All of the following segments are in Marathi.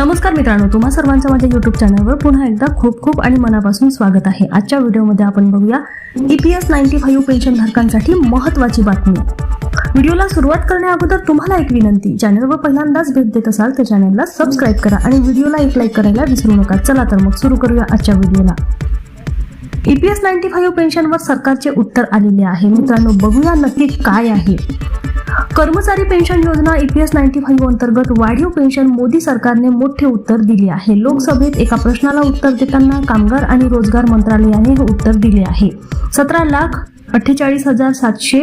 नमस्कार मित्रांनो तुम्हा सर्वांचं माझ्या युट्यूब चॅनलवर पुन्हा एकदा खूप खूप आणि मनापासून स्वागत आहे. आजच्या व्हिडिओमध्ये आपण बघूया ईपीएस नाईन्टी फाईव्ह पेन्शन धारकांसाठी महत्वाची बातमी. व्हिडिओला सुरुवात करण्या अगोदर तुम्हाला एक विनंती चॅनलवर पहिल्यांदाच भेट देत असाल तर चॅनलला सबस्क्राईब करा आणि व्हिडिओला एक लाईक करायला विसरू नका. चला तर मग सुरू करूया आजच्या व्हिडिओला ईपीएस नाईन्टी फाईव्ह पेन्शनवर सरकारचे उत्तर आलेले आहे. मित्रांनो बघूया नक्की काय आहे. कर्मचारी पेन्शन योजना ईपीएस नाईन्टी फाईव्ह अंतर्गत वाढीव पेन्शन मोदी सरकारने मोठे उत्तर दिले आहे. लोकसभेत एका प्रश्नाला उत्तर देताना कामगार आणि रोजगार मंत्रालयाने हे उत्तर दिले आहे. सतरा लाख अठ्ठेचाळीस हजार सातशे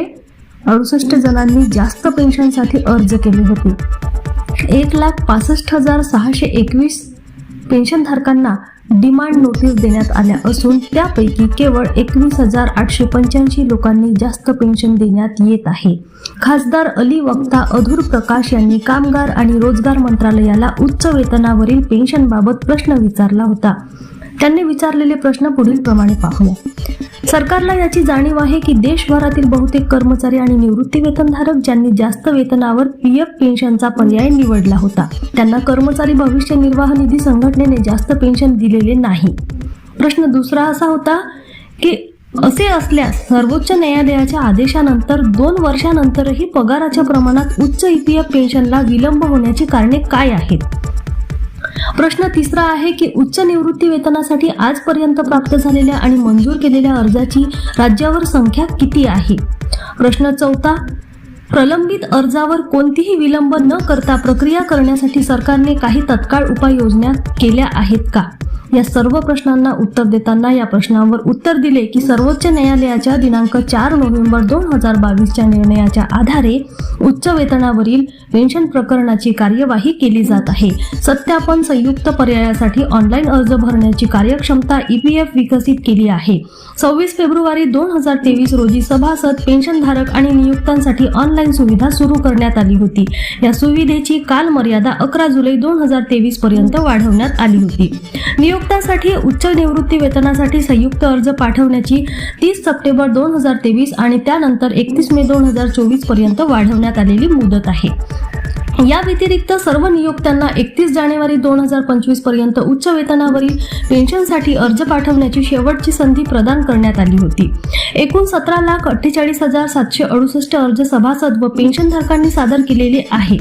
अडुसष्ट जणांनी जास्त पेन्शनसाठी अर्ज केले होते. एक लाख पासष्ट हजार सहाशे एकवीस पेन्शनधारकांना डिमांड नोटीस देण्यात आल्या असून त्यापैकी केवळ एकवीस हजार आठशे पंच्याऐंशी लोकांनी जास्त पेन्शन देण्यात येत आहे. खासदार अली वक्ता अधूर प्रकाश यांनी कामगार आणि रोजगार मंत्रालयाला उच्च वेतनावरील पेन्शनबाबत प्रश्न विचारला होता. त्यांनी विचारलेले प्रश्न पुढील प्रमाणे पाहूया सरकारला याची जाणीव आहे की देशभरातील बहुतेक कर्मचारी आणि निवृत्ती वेतनधारक ज्यांनी जास्त वेतनावर पी एफ पेन्शनचा पर्याय निवडला होता त्यांना कर्मचारी भविष्य निर्वाह निधी संघटनेने जास्त पेन्शन दिलेले नाही. प्रश्न दुसरा असा होता की असे असल्यास सर्वोच्च न्यायालयाच्या आदेशानंतर दोन वर्षानंतरही पगाराच्या प्रमाणात उच्च ईपीएफ पेन्शनला विलंब होण्याची कारणे काय आहेत? प्रश्न तिसरा आहे की उच्च निवृत्ती वेतनासाठी आजपर्यंत प्राप्त झालेल्या आणि मंजूर केलेल्या अर्जाची राज्यावर संख्या किती आहे? प्रश्न चौथा प्रलंबित अर्जावर कोणतीही विलंब न करता प्रक्रिया करण्यासाठी सरकारने काही तत्काळ उपाययोजना केल्या आहेत का? या सर्व प्रश्नांना उत्तर देताना या प्रश्नांवर उत्तर दिले की सर्वोच्च न्यायालयाच्या दिनांक चार नोव्हेंबर दोन हजार बावीसच्या निर्णयाच्या आधारे उच्च वेतनावरील पेन्शन प्रकरणाची कार्यवाही केली जात आहे. सत्यापन संयुक्त पर्यायासाठी ऑनलाईन अर्ज भरण्याची कार्यक्षमता ईपीएफ विकसित केली आहे. सव्वीस फेब्रुवारी दोन हजार तेवीस रोजी सभासद पेन्शनधारक आणि नियुक्तांसाठी ऑनलाईन सुविधा सुरू करण्यात आली होती. या सुविधेची काल मर्यादा अकरा जुलै दोन हजार तेवीस पर्यंत वाढवण्यात आली होती. नियुक्तासाठी उच्च निवृत्ती वेतनासाठी संयुक्त अर्ज पाठवण्याची तीस सप्टेंबर दोन हजार तेवीस आणि त्यानंतर एकतीस मे दोन हजार चोवीसपर्यंत वाढवण्यात आलेली मुदत आहे. या व्यतिरिक्त सर्व नियोक्त्यांना एकतीस जानेवारी दोन हजार पंचवीसपर्यंत उच्च वेतनावरील पेन्शनसाठी अर्ज पाठवण्याची शेवटची संधी प्रदान करण्यात आली होती. एकूण सतरा लाख अठ्ठेचाळीस हजार सातशे अडुसष्ट अर्ज सभासद व पेन्शनधारकांनी सादर केलेले आहे.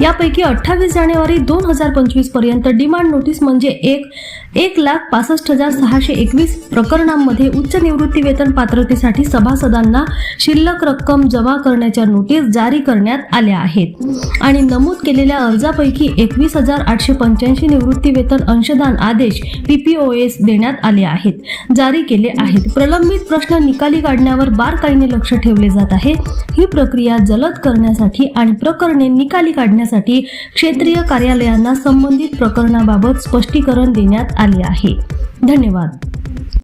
यापैकी अठ्ठावीस जानेवारी दोन हजार पंचवीसपर्यंत डिमांड नोटीस म्हणजे एक एक लाख पासष्ट हजार सहाशे एकवीस प्रकरणांमध्ये उच्च निवृत्ती वेतन पात्रतेसाठी सभासदांना शिल्लक रक्कम जमा करण्याच्या नोटीस जारी करण्यात आल्या आहेत. आणि नमूद केलेल्या अर्जापैकी एकवीस हजार आठशे पंच्याऐंशी निवृत्ती वेतन अंशदान आदेश पीपीओएस देण्यात आले आहेत. जारी केले आहेत. प्रलंबित प्रश्न निकाली काढण्यावर बारकाईने लक्ष ठेवले जात आहे. ही प्रक्रिया जलद करण्यासाठी आणि प्रकरणे निकाली काढण्यासाठी क्षेत्रीय कार्यालयांना संबंधित प्रकरणाबाबत स्पष्टीकरण देण्यात आले आहे. धन्यवाद.